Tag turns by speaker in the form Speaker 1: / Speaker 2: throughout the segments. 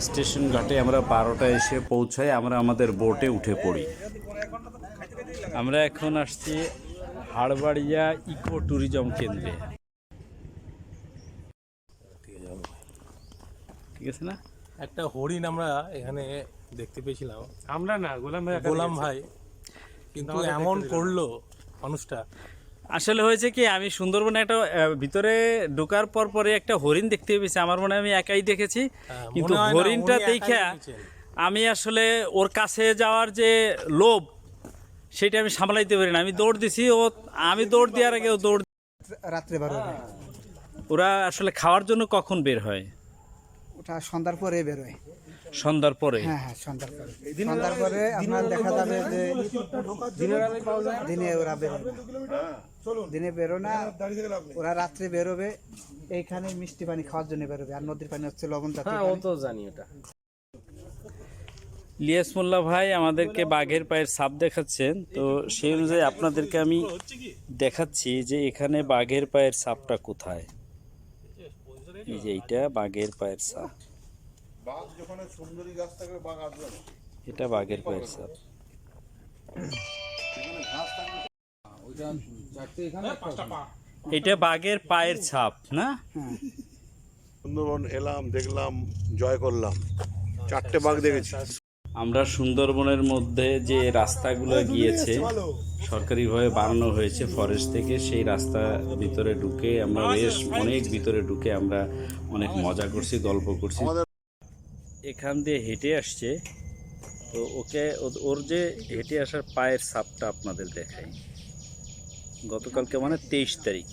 Speaker 1: Station ঘাটে আমরা বারোটায় এসে পৌঁছাই আমরা আমাদের বোটে উঠে পড়ি। আমরা এখন আসছি হাড়বাড়িয়া ইকো ট্যুরিজম কেন্দ্রে। ঠিক আছে না?
Speaker 2: একটা হরিণ আমরা এখানে দেখতে পেয়েছিলাম।
Speaker 3: আমরা না গোলাম ভাই
Speaker 2: গোলাম ভাই। কিন্তু এমন করল মানুষটা।
Speaker 1: আসলে হয়েছে কি আমি সুন্দরবনে একটা ভিতরে ঢোকার পর পরে একটা হরিণ দেখতে পেয়েছি। আমার মনে আমি একাই দেখেছি।
Speaker 2: হ্যাঁ,
Speaker 1: কিন্তু হরিণটা দেখা আমি আসলে ওর কাছে যাওয়ার যে লোভ সেটা আমি সামলাইতে পারি না। আমি দৌড় দিছি ও আমি দৌড় দেওয়ার আগে ও দৌড়
Speaker 4: রাত্রে বার
Speaker 1: ওরা আসলে খাওয়ার জন্য কখন বের হয়?
Speaker 4: ওটা সন্ধ্যার পরে বেরোয়
Speaker 1: সন্ধ্যার পরে?
Speaker 4: হ্যাঁ হ্যাঁ সন্ধ্যার পরে। সন্ধ্যার পরে আপনার দেখা যাবে যে দিনে ওরা বেরোয় না। দিনে বেরো না ওরা রাত্রে বেরোবে এইখানে মিষ্টি পানি খাওয়ার জন্য বেরোবে আর নদীর পানি হচ্ছে লবণ জাতীয় পানি।
Speaker 2: তো জানি এটা
Speaker 1: লিয়াস মোল্লা ভাই আমাদেরকে বাঘের পায়ের সাপ দেখাচ্ছেন তো সেই অনুযায়ী আপনাদেরকে আমি দেখাচ্ছি যে এখানে বাঘের পায়ের ছাপটা কোথায়। এই যে এইটা বাঘের পায়ের সাপ। এটা বাঘের পায়ের এটা বাঘের পায়ের ছাপ না?
Speaker 5: সুন্দরবন এলাম দেখলাম জয় করলাম। চারটে বাঘ দেখেছি।
Speaker 1: আমরা সুন্দরবনের মধ্যে যে রাস্তাগুলো গিয়েছে সরকারিভাবে বানানো হয়েছে ফরেস্ট থেকে সেই রাস্তা ভিতরে ঢুকে আমরা বেশ অনেক ভিতরে ঢুকে আমরা অনেক মজা করছি গল্প করছি। এখান দিয়ে হেঁটে আসছে তো ওকে ও- ওর যে হেঁটে আসার পায়ের ছাপটা আপনাদের দেখাই। গতকালকে মানে তেইশ তারিখ।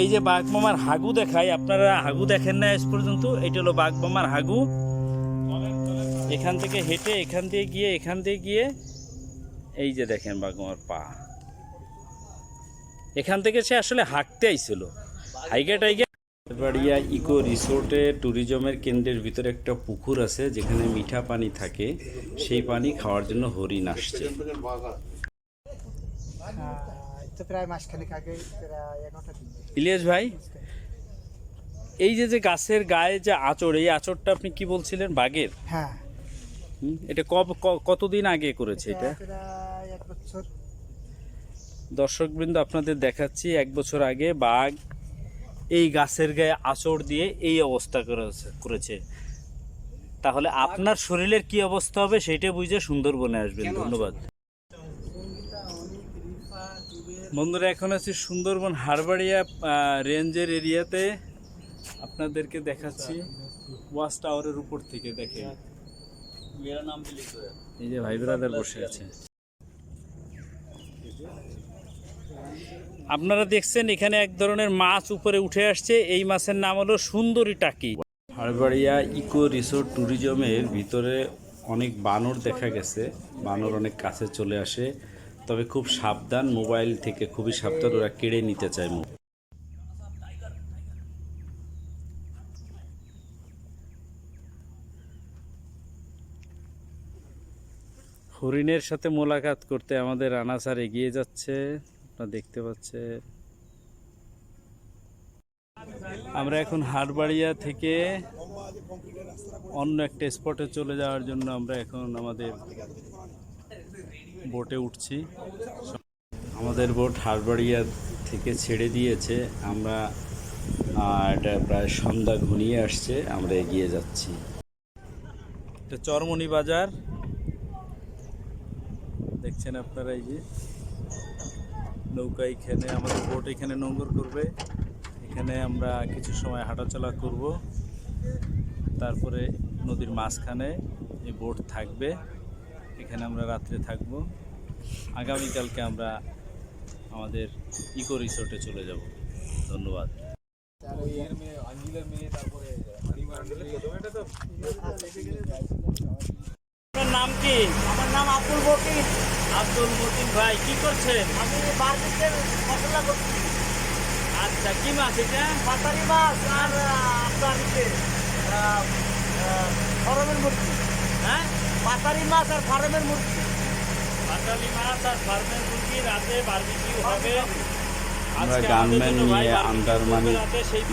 Speaker 1: এই যে বাঘমামার হাগু দেখাই আপনারা হাগু দেখেন না আজ পর্যন্ত? এটা হলো বাঘমামার হাগু। এখান থেকে হেঁটে এখান দিয়ে গিয়ে এখান দিয়ে গিয়ে এই যে দেখেন বাগমার পা। এখান থেকে সে আসলে হাঁকতে আইছিল। হাইগে টাইগে বাড়িয়া ইকো রিসোর্টে ট্যুরিজমের কেন্দ্রের ভিতরে একটা পুকুর আছে যেখানে মিঠা পানি থাকে। সেই পানি খাওয়ার জন্য হরিণ আসছে।
Speaker 4: প্রায় মাসখানেক আগে প্রায় এগারোটা দিন
Speaker 1: ইলিয়াস ভাই এই যে যে গাছের গায়ে যে আচর এই আচরটা আপনি কি বলছিলেন বাঘের?
Speaker 4: হ্যাঁ।
Speaker 1: এটা কব কতদিন আগে করেছে এটা?
Speaker 4: এক বছর।
Speaker 1: দর্শকবৃন্দ আপনাদের দেখাচ্ছি এক বছর আগে বাঘ এই গাছের গায়ে আঁচড় দিয়ে এই অবস্থা করেছে করেছে। তাহলে আপনার শরীরের কি অবস্থা হবে সেটা বুঝে সুন্দরবনে আসবেন। ধন্যবাদ। বন্ধুরা এখন আছি সুন্দরবন হারবাড়িয়া রেঞ্জের এরিয়াতে। আপনাদেরকে দেখাচ্ছি ওয়াচ টাওয়ারের উপর থেকে দেখে এই যে ভাই ব্রাদার বসে আছে। আপনারা দেখছেন এখানে এক ধরনের মাছ উপরে উঠে আসছে। এই মাছের নাম হলো সুন্দরী টাকি। হাড়বাড়িয়া ইকো রিসোর্ট ট্যুরিজমের ভিতরে অনেক বানর দেখা গেছে। বানর অনেক কাছে চলে আসে। তবে খুব সাবধান, মোবাইল থেকে খুবই সাবধান, ওরা কেড়ে নিতে চায় মোবাইল। হরিণের সাথে মোলাকাত করতে আমাদের রানাসার এগিয়ে যাচ্ছে। আপনারা দেখতে পাচ্ছেন। আমরা এখন হাটবাড়িয়া থেকে অন্য একটা স্পটে চলে যাওয়ার জন্য আমরা এখন আমাদের বোটে উঠছি। আমাদের বোট হারবাড়িয়া থেকে ছেড়ে দিয়েছে। আমরা এটা প্রায় সন্ধ্যা ঘনিয়ে আসছে, আমরা এগিয়ে যাচ্ছি। এটা চরমনি বাজার। দেখছেন আপনারা এই যে নৌকা এখানে আমাদের বোট এখানে নোঙ্গর করবে। এখানে আমরা কিছু সময় হাঁটাচলা করব। তারপরে নদীর মাঝখানে এই বোট থাকবে। এখানে আমরা রাত্রে থাকব। আগামীকালকে আমরা আমাদের ইকো রিসোর্টে চলে যাব। ধন্যবাদ। আপনার নাম কি?
Speaker 4: আমার নাম আব্দুল বকির
Speaker 1: আব্দুল মতিন ভাই কি করছেন?
Speaker 4: আমি বার্মিকের মশলা করছি।
Speaker 1: আচ্ছা কি মাছ এটা?
Speaker 4: পাতারি মাছ আর আপনার মুরগি
Speaker 1: হ্যাঁ?
Speaker 4: পাতারি মাছ আর ফার্মের মুরগি।
Speaker 1: পাটালি মাছ আর ফার্মের মুরগি রাতে বারবিকিউ হবে। আমরা গানম্যান নিয়ে আন্দারমানি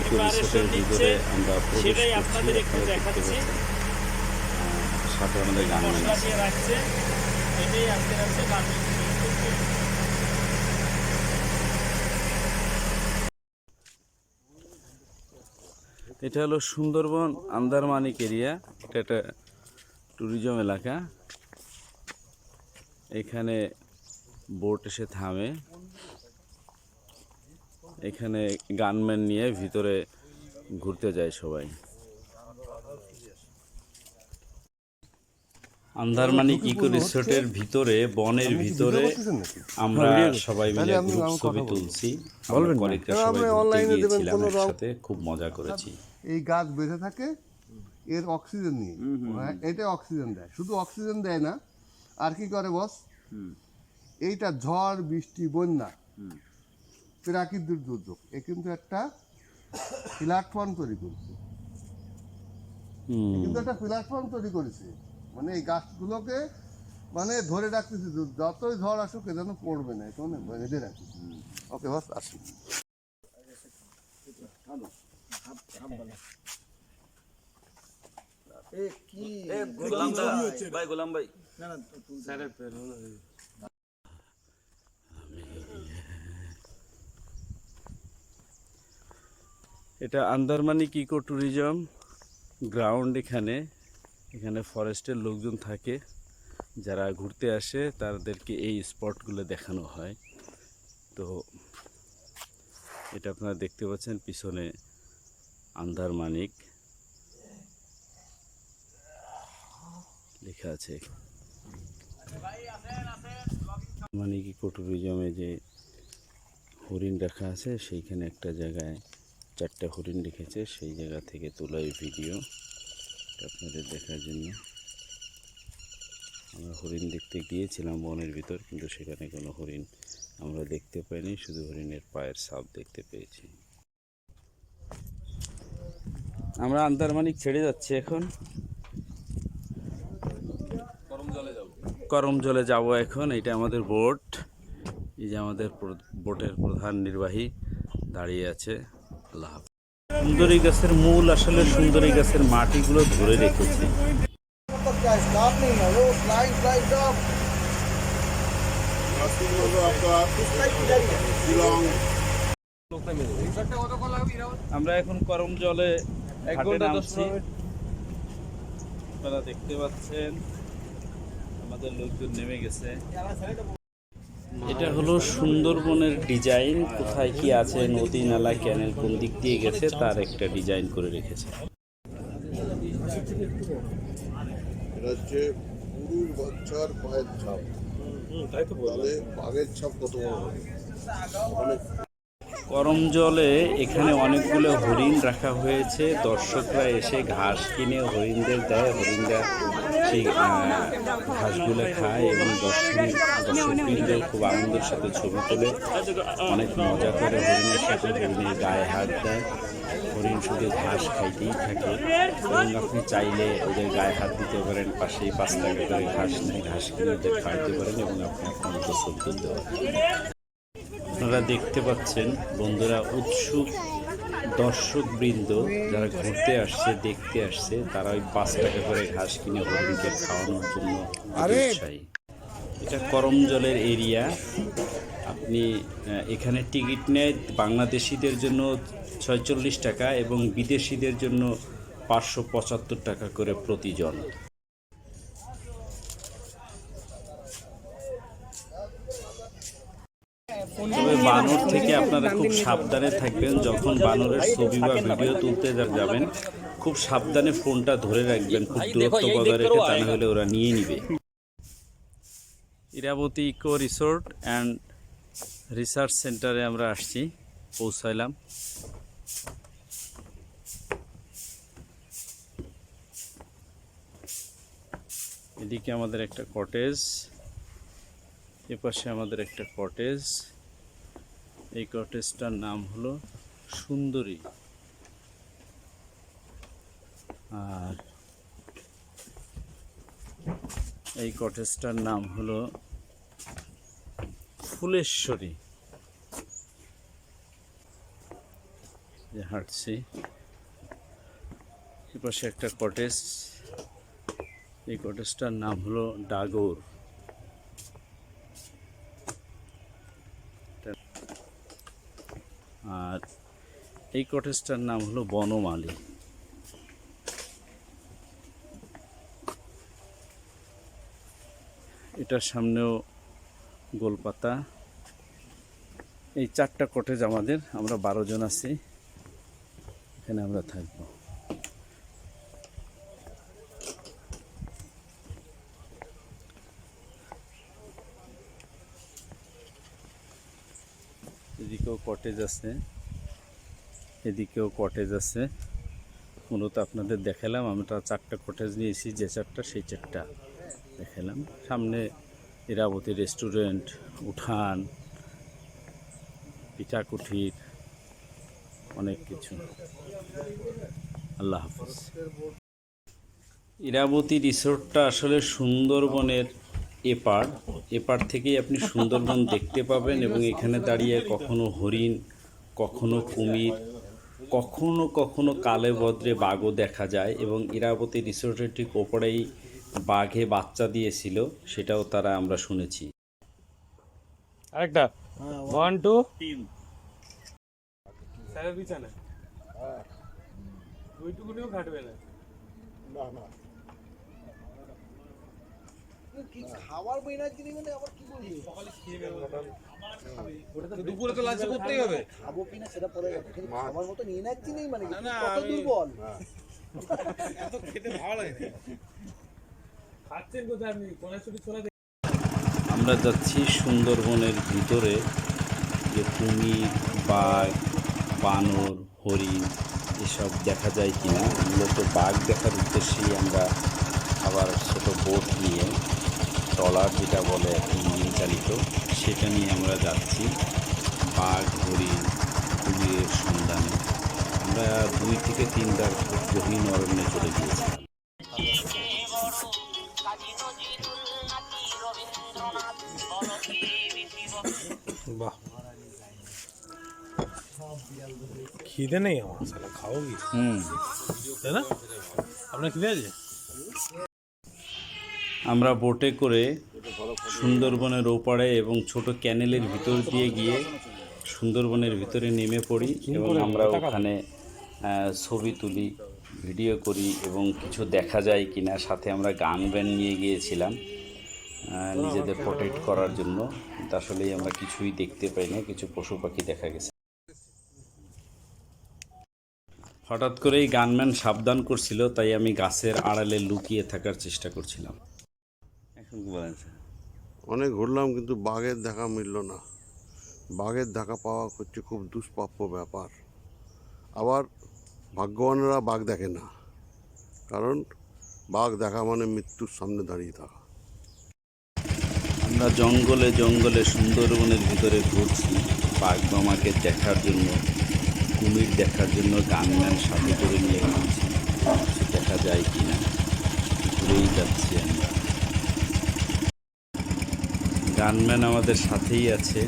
Speaker 1: ইকো রিসোর্টের ভিতরে আমরা প্রবেশ করছি আহ, সাথে আমাদের গানম্যান আছে এটা হলো সুন্দরবন আন্দারমানিক এরিয়া এটা একটা ট্যুরিজম এলাকা। এখানে বোট এসে থামে। এখানে গানম্যান নিয়ে ভিতরে ঘুরতে যায় সবাই। আন্দারমানিক ইকো রিসোর্টের ভিতরে বনের ভিতরে আমরা সবাই মিলে গ্রুপ ছবি তুলছি। আমরা কয়েকটা সবাই ঘুরতে গিয়েছিলাম একসাথে খুব মজা করেছি।
Speaker 3: এই গাছ বেঁচে থাকে এর অক্সিজেন নিয়ে এটা অক্সিজেন দেয়। শুধু অক্সিজেন দেয় না আর কি করে বস এইটা ঝড় বৃষ্টি বন্যা প্রাকৃতিক দুর্যোগ এ কিন্তু একটা প্ল্যাটফর্ম তৈরি করছে। কিন্তু একটা প্ল্যাটফর্ম তৈরি করেছে। মানে এই গাছগুলোকে মানে ধরে রাখতেছে যতই ঝড় আসুক এ যেন পড়বে না এটা মানে বেঁধে রাখি ওকে বস
Speaker 1: এটা আন্দারমানিক ইকো ট্যুরিজম গ্রাউন্ড এখানে। এখানে ফরেস্টের লোকজন থাকে যারা ঘুরতে আসে তাদেরকে এই স্পটগুলো দেখানো হয়। তো এটা আপনারা দেখতে পাচ্ছেন পিছনে আন্দারমানিক। লেখা আছে। মানিক ইকো ট্যুরিজমে যে হরিণ রাখা আছে, সেইখানে একটা জায়গায় চারটা হরিণ রেখেছে, সেই জায়গা থেকে তোলা এই ভিডিও। আপনাদের দেখার জন্য। আমরা হরিণ দেখতে গিয়েছিলাম বনের ভিতর, কিন্তু সেখানে কোনো হরিণ আমরা দেখতে পাইনি, শুধু হরিণের পায়ের ছাপ দেখতে পেয়েছি। আমরা আন্দারমানিক ছেড়ে যাচ্ছি এখন। করম জলে যাব এখন এটা আমাদের বোট। এই যে আমাদের বোটের প্রধান নির্বাহী দাঁড়িয়ে আছে। আল্লাহ সুন্দরী গাছের মূল আসলে সুন্দরী গাছের মাটিগুলো ধরে রেখেছে। আমরা এখন করম জলে ঘাটে নামছি। আপনারা দেখতে পাচ্ছেন। আমাদের লোকজন নেমে গেছে। এটা হলো সুন্দরবনের ডিজাইন। কোথায় কি আছে নদী নালা ক্যানেল কোন দিক দিয়ে গেছে তার একটা ডিজাইন করে রেখেছে।
Speaker 5: এটা হচ্ছে পুরুর বাচ্চার পায়ের ছাপ। তাহলে বাঘের ছাপ কত বড় অনেক
Speaker 1: করম জলে এখানে অনেকগুলো হরিণ রাখা হয়েছে। দর্শকরা এসে ঘাস কিনে হরিণদের দেয়। হরিণরা সেই ঘাসগুলো খায় এবং দর্শক দর্শকবৃন্দ খুব আনন্দের সাথে ছবি তোলে। অনেক মজা করে হরিণের সাথে হরিণের গায়ে হাত দেয়। হরিণ শুধু ঘাস খাইতেই থাকে। এবং আপনি চাইলে ওদের গায়ে হাত দিতে পারেন, পাশেই পাঁচ টাকা করে ঘাস নেয়। ঘাস কিনে ওদের খাইতে পারেন এবং আপনি আপনার মতো ছবি তুলতে পারেন। আপনারা দেখতে পাচ্ছেন বন্ধুরা উৎসুক দর্শক বৃন্দ যারা ঘুরতে আসছে দেখতে আসছে তারা ওই পাঁচ টাকা করে ঘাস কিনে হরিণকে খাওয়ানোর জন্য উৎসাহী এটা করম জলের এরিয়া। আপনি এখানে টিকিট নেয় বাংলাদেশিদের জন্য ছয়চল্লিশ টাকা এবং বিদেশিদের জন্য পাঁচশো পঁচাত্তর টাকা করে প্রতিজন। বানর থেকে আপনারা খুব সাবধানে থাকবেন যখন বানরের ছবি বা ভিডিও তুলতে যা- যাবেন খুব সাবধানে ফোনটা ধরে রাখবেন খুব দূরত্ব বজায় রেখে তা না হলে ওরা নিয়ে নিবে। Irabati eco resort and research সেন্টারে আমরা আসছি পৌঁছাইলাম। এদিকে আমাদের একটা কটেজ এপাশে আমাদের একটা কটেজ এই কটেজটার নাম হলো সুন্দরী। আর এই কটেজটার নাম হলো ফুলেশ্বরী। যে হাঁটছি, এপাশে একটা কটেজ, এই কটেজটার নাম হলো ডাগর আর এই কটেজটার নাম হলো বনমালী এটার সামনেও গোলপাতা। এই চারটা কটেজ আমাদের, আমরা বারো জন আছি। এখানে আমরা থাকব। এদিকেও কটেজ আছে। এদিকেও কটেজ আছে। মূলত আপনাদের দেখালাম আমরা চারটা কটেজ নিয়েছি, যে চারটা সেই চারটা দেখালাম। সামনে ইরাবতী রেস্টুরেন্ট উঠান, পিঠাকুঠির, অনেক কিছু। আল্লাহ হাফিজ। ইরাবতী রিসোর্টটা আসলে সুন্দরবনের এপার। এপার থেকেই আপনি সুন্দরবন দেখতে পাবেন এবং এখানে দাঁড়িয়ে কখনো হরিণ, কখনো কুমির কখনো কখনো কালে বদ্রে বাঘও দেখা যায় এবং ইরাবতী রিসোর্টের ঠিক ওপরেই বাঘে বাচ্চা দিয়েছিল সেটাও তারা আমরা শুনেছি।
Speaker 2: আরেকটা। ওয়ান টু স্যারের বিছানা? ওইটুকুনিও খাটবে না।
Speaker 6: দুপুরে তো লাঞ্চ করতেই হবে।
Speaker 4: খাব কিনা সেটা পরে কিন্তু খাবার মতো নিয়ে নাচ্ছি নেই মানে কত দুর্বল।
Speaker 6: এত খেতে ভালো লাগে।
Speaker 2: খাচ্ছেন কোথায় আপনি? ছোলা
Speaker 1: আমরা যাচ্ছি সুন্দরবনের ভিতরে যে কুমির বাঘ বানর হরিণ এসব দেখা যায় কিনা। মূলত বাঘ দেখার উদ্দেশ্যেই আমরা আবার ছোট বোট নিয়ে ট্রলার যেটা বলে ইঞ্জিন চালিত সেটা নিয়ে আমরা যাচ্ছি বাঘ হরিণ কুমিরের সন্ধানে। আমরা দুই থেকে তিনবার গহীন অরণ্যে চলে
Speaker 2: বাহ। খিদে নেই আমার সালা খাও কি?
Speaker 1: হুম।
Speaker 2: তাই না? আপনার খিদে আছে?
Speaker 1: আমরা বোটে করে সুন্দরবনের ওপারে এবং ছোট ক্যানেলের ভিতর দিয়ে গিয়ে সুন্দরবনের ভিতরে নেমে পড়ি এবং আমরা ওখানে ছবি তুলি, ভিডিও করি এবং কিছু দেখা যায় কিনা, সাথে আমরা গান ব্যান নিয়ে গিয়েছিলাম নিজেদের প্রোটেক্ট করার জন্য। আসলেই আমরা কিছুই দেখতে পাই না কিছু পশু পাখি দেখা গেছে। হঠাৎ করেই গানম্যান সাবধান করছিল, তাই আমি গাছের আড়ালে লুকিয়ে থাকার চেষ্টা করছিলাম। কি বলেন স্যার।
Speaker 5: অনেক ঘুরলাম কিন্তু বাঘের দেখা মিলল না। বাঘের দেখা পাওয়া হচ্ছে খুব দুষ্প্রাপ্য ব্যাপার। আবার ভাগ্যবানেরা বাঘ দেখে না। কারণ বাঘ দেখা মানে মৃত্যুর সামনে দাঁড়িয়ে থাকা।
Speaker 1: আমরা জঙ্গলে জঙ্গলে সুন্দরবনের ভিতরে ঘুরছি। বাঘ মামাকে দেখার জন্য কুমির দেখার জন্য গানম্যান সাথে করে নিয়ে কিছু দেখা যায় কি না ঘুরেই যাচ্ছি আমরা। গানম্যান আমাদের সাথেই আছে।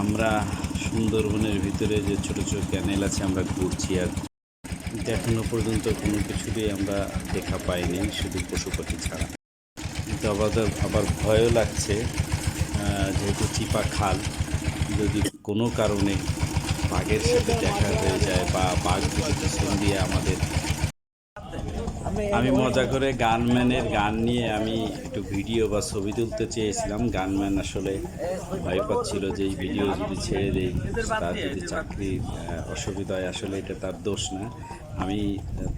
Speaker 1: আমরা সুন্দরবনের ভিতরে যে ছোট ছোট ক্যানেল আছে, আমরা ঘুরছি আর কিন্তু এখনও পর্যন্ত কোনো কিছুরই আমরা দেখা পাইনি, শুধু পশু পাখি ছাড়া। কিন্তু আবার আবার ভয়ও লাগছে যেহেতু চিপা খাল, যদি কোনো কারণে বাঘের সাথে দেখা হয়ে যায় বা বাঘ যদি দিয়ে আমাদের আমি মজা করে গানম্যানের গান নিয়ে আমি একটু ভিডিও বা ছবি তুলতে চেয়েছিলাম। গানম্যান আসলে ভয় পাচ্ছিল যে এই ভিডিও যদি ছেড়ে দেই তার যদি চাকরির আহ, অসুবিধা হয় আসলে এটা তার দোষ না। আমি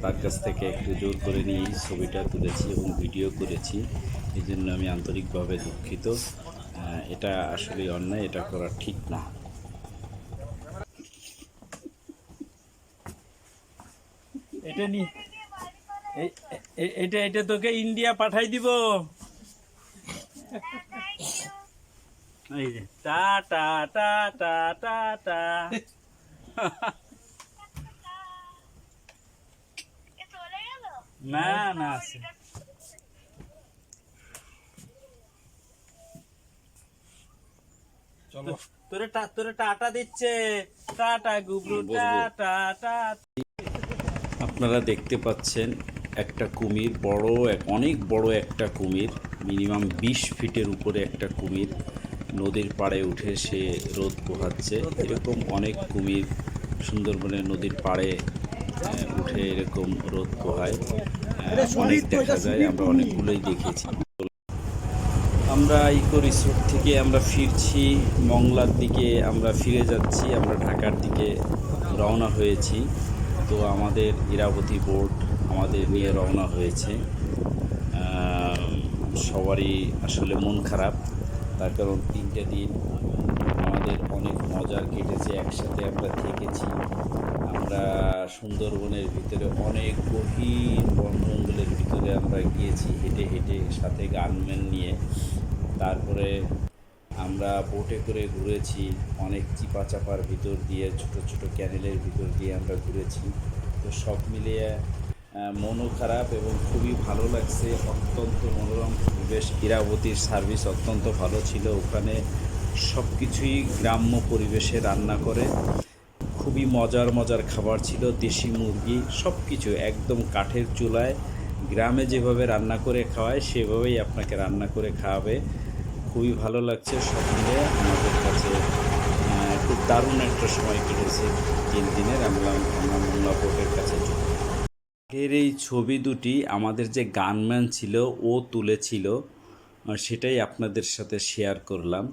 Speaker 1: তার কাছ থেকে একটু জোর করে নিয়েই ছবিটা তুলেছি এবং ভিডিও করেছি। এই জন্য আমি আন্তরিকভাবে দুঃখিত। এটা আসলে অন্যায় এটা করা ঠিক না।
Speaker 2: এটা নি এই এ- এটা এটা তোকে ইন্ডিয়া পাঠাই দিব। এই যে টা টা টা টা টা টা। না না আছে।
Speaker 6: চলো।
Speaker 2: তোরে টা- তোরে টাটা দিচ্ছে। টাটা গুবলু টাটা টাটা।
Speaker 1: আপনারা দেখতে পাচ্ছেন একটা কুমির, বড় এক, অনেক বড় একটা কুমির মিনিমাম বিশ ফিটের উপরে একটা কুমির। নদীর পাড়ে উঠে সে রোদ পোহাচ্ছে। এরকম অনেক কুমির সুন্দরবনের নদীর পাড়ে উঠে এরকম রোদ পোহায়। অনেক দেখা যায়, আমরা অনেকগুলোই দেখেছি। আমরা ইকো রিসোর্ট থেকে আমরা ফিরছি, মংলার দিকে আমরা ফিরে যাচ্ছি, আমরা ঢাকার দিকে রওনা হয়েছি। তো আমাদের ইরাবতী বোর্ড আমাদের নিয়ে রওনা হয়েছে। সবারই আসলে মন খারাপ। তার কারণ তিনটে দিন আমাদের অনেক মজার কেটেছে, একসাথে আমরা থেকেছি। আমরা সুন্দরবনের ভিতরে অনেক গভীর বন জঙ্গলের ভিতরে আমরা গিয়েছি, হেঁটে হেঁটে সাথে গানম্যান নিয়ে। তারপরে আমরা বোটে করে ঘুরেছি, অনেক চিপা চাপার ভিতর দিয়ে, ছোট ছোট ক্যানেলের ভিতর দিয়ে আমরা ঘুরেছি। তো সব মিলিয়ে মনও খারাপ এবং খুবই ভালো লাগছে। অত্যন্ত মনোরম পরিবেশ। ইরাবতীর সার্ভিস অত্যন্ত ভালো ছিল। ওখানে সব কিছুই গ্রাম্য পরিবেশে রান্না করে। খুবই মজার মজার খাবার ছিল, দেশি মুরগি সব কিছু একদম কাঠের চুলায়। গ্রামে যেভাবে রান্না করে খাওয়ায়, সেভাবেই আপনাকে রান্না করে খাওয়াবে। খুবই ভালো লাগছে মিলে আমাদের কাছে খুব দারুণ একটা সময় কেটেছে। তিন দিনের আমরা আমরা মোংলা বোর্ডের কাছে আগের এই ছবি দুটি আমাদের যে গানম্যান ছিল, ও তুলেছিল সেটাই আপনাদের সাথে শেয়ার করলাম।